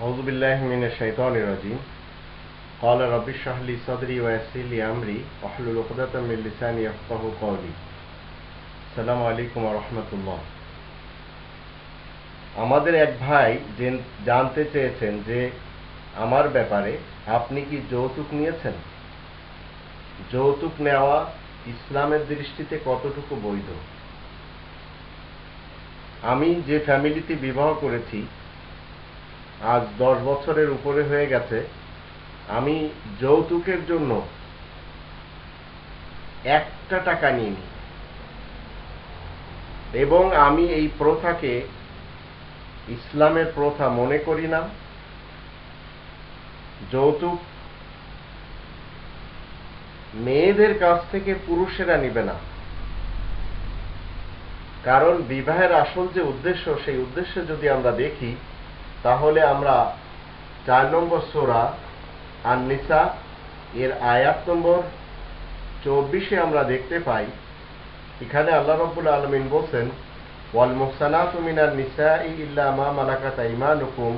أعوذ بالله من الشيطان الرجيم قال رب اشرح لي صدري ويسر لي أمري واحلل عقدة من لساني يفقه قولي السلام عليكم ورحمة الله আমাদের এক ভাই জেন- জানতে চেয়েছেন যে আমার ব্যাপারে আপনি কি যৌতুক নিয়েছেন যৌতুক নেওয়া ইসলামের দৃষ্টিতে কতটুকু বৈধ আমি যে ফ্যামিলিতে বিবাহ করেছি আজ দশ বছরের উপরে হয়ে গেছে। আমি যৌতুকের জন্য একটা টাকা নিইনি। এবং আমি এই প্রথাকে ইসলামের প্রথা মনে করি না। যৌতুক মেয়েদের কাছ থেকে পুরুষেরা নিবে না। কারণ বিবাহের আসল যে উদ্দেশ্য, সেই উদ্দেশ্যে যদি আমরা দেখি তাহলে আমরা চার নম্বর সোরা আর নিসা এর আয়াত নম্বর চব্বিশে আমরা দেখতে পাই এখানে আল্লাহ রব্বুল আলমিন বলছেন ওয়াল মুহসানাতু মিনান নিসাই ইল্লা মা মালাকাত আইমানুকুম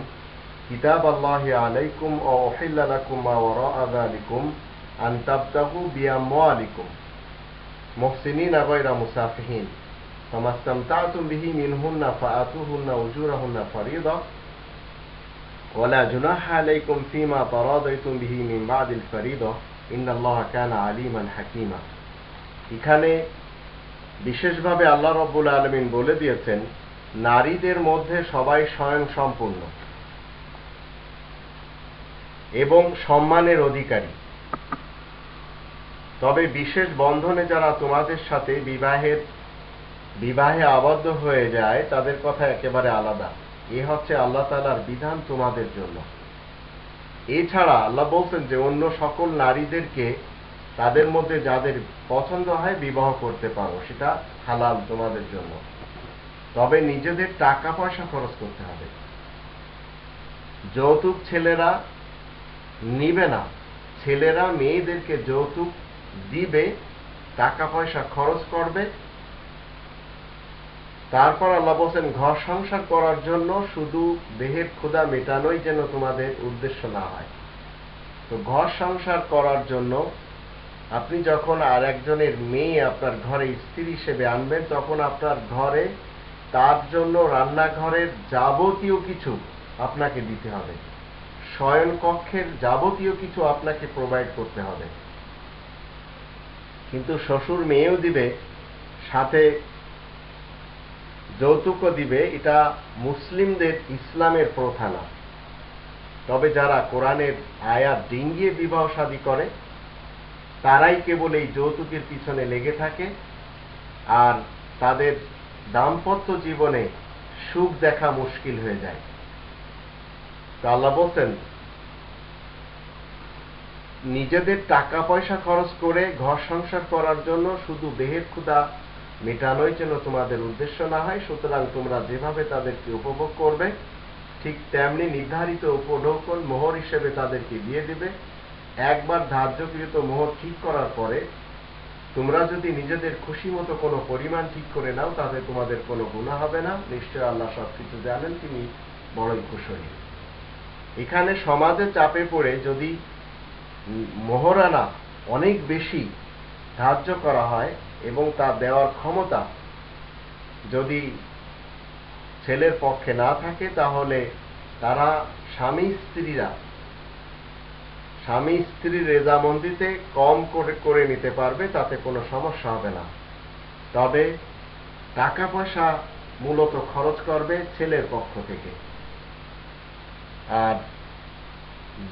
কিতাব আল্লাহি আলাইকুম ও উহিল্লা লাকুম মা ওয়ারা'a যালিকুম আন তাবতাগু বিআমওয়ালিকুম মুহসিনিনা গায়রা মুসাফিহিন فما استمتعتم به منهن فآتوهن أجورهن فريضة ولا جناح عليكم فيما تراضيتم به من بعد الفريضة إن الله كان عليما حكيما এখানে বিশেষভাবে আল্লাহ রব্বুল আলমিন বলে দিয়েছেন নারীদের মধ্যে সবাই স্বয়ং সম্পূর্ণ এবং সম্মানের অধিকারী তবে বিশেষ বন্ধনে যারা তোমাদের সাথে বিবাহের বিবাহে আবদ্ধ হয়ে যায় তাদের কথা একেবারে আলাদা এ হচ্ছে আল্লাহ তালার বিধান তোমাদের জন্য। এছাড়া আল্লাহ বলছেন যে, অন্য সকল নারীদেরকে তাদের মধ্যে যাদের পছন্দ হয় বিবাহ করতে পারো, সেটা হালাল তোমাদের জন্য। তবে নিজেদের টাকা পয়সা খরচ করতে হবে। যৌতুক ছেলেরা নিবে না। ছেলেরা মেয়েদেরকে যৌতুক দিবে টাকা পয়সা খরচ করবে তারপর আল্লাহ বলছেন, ঘর সংসার করার জন্য শুধু দেহের ক্ষুধা মেটানোই যেন তোমাদের উদ্দেশ্য না হয়। তো ঘর সংসার করার জন্য আপনি যখন আর একজনের মেয়ে আপনার ঘরে স্ত্রী হিসেবে আনবেন, তখন আপনার ঘরে তার জন্য রান্নাঘরের যাবতীয় কিছু আপনাকে দিতে হবে। শয়ন কক্ষের যাবতীয় কিছু আপনাকে প্রোভাইড করতে হবে। কিন্তু শ্বশুর মেয়েও দিবে, সাথে যৌতুকও দিবে, এটা মুসলিমদের ইসলামের প্রথা না। তবে যারা কোরআনের আয়াত ডিঙ্গিয়ে বিবাহ শাদী করে, তারাই কেবল এই যৌতুকের পিছনে লেগে থাকে আর তাদের দাম্পত্য জীবনে সুখ দেখা মুশকিল হয়ে যায়। তা আল্লাহ বলছেন, নিজেদের টাকা পয়সা খরচ করে ঘর সংসার করার জন্য শুধু দেহের ক্ষুধা মেটানোই যেন তোমাদের উদ্দেশ্য না হয়, সুতরাং তোমরা যেভাবে তাদেরকে উপভোগ করবে, ঠিক তেমনি নির্ধারিত উপঢৌকন মোহর হিসেবে তাদেরকে দিয়ে দিবে। একবার ধার্যকৃত মোহর ঠিক করার পরে, তোমরা যদি নিজেদের খুশি মতো কোনো পরিমাণ ঠিক করে নাও, তাতে তোমাদের কোনো গুণা হবে না। নিশ্চয় আল্লাহ সবকিছু জানেন, তিনি বড়ই কুশলী এখানে সমাজে চাপে পড়ে যদি মোহরানা অনেক বেশি ধার্য করা হয় এবং তা দেওয়ার ক্ষমতা যদি ছেলের পক্ষে না থাকে, তাহলে তারা স্বামী স্ত্রীরা, স্বামী স্ত্রীর রেজামন্দিতে কম করে করে নিতে পারবে, তাতে কোনো সমস্যা হবে না। তবে টাকা পয়সা মূলত খরচ করবে ছেলের পক্ষ থেকে। আর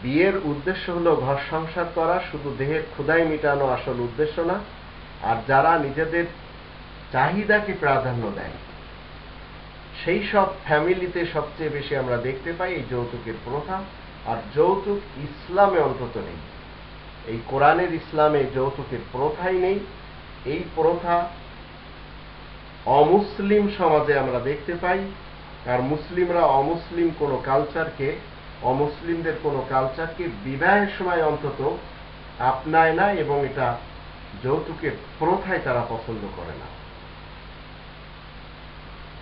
বিয়ের উদ্দেশ্য হলো ঘর সংসার করা, শুধু দেহের ক্ষুদাই মিটানো আসল উদ্দেশ্য না, আর যারা নিজেদের চাহিদাকে প্রাধান্য দেয় সেই সব ফ্যামিলিতে সবচেয়ে বেশি আমরা দেখতে পাই এই যৌতুকের প্রথা, আর যৌতুক ইসলামে অন্তত নেই। এই কোরআনের ইসলামে যৌতুকের প্রথাই নেই। এই প্রথা অমুসলিম সমাজে আমরা দেখতে পাই আর মুসলিমরা অমুসলিম কোনো কালচারকে অমুসলিমদের কোনো কালচারকে বিবাহের সময় অন্তত আপনায় না এবং এটা যৌতুকের প্রথায় তারা পছন্দ করে না।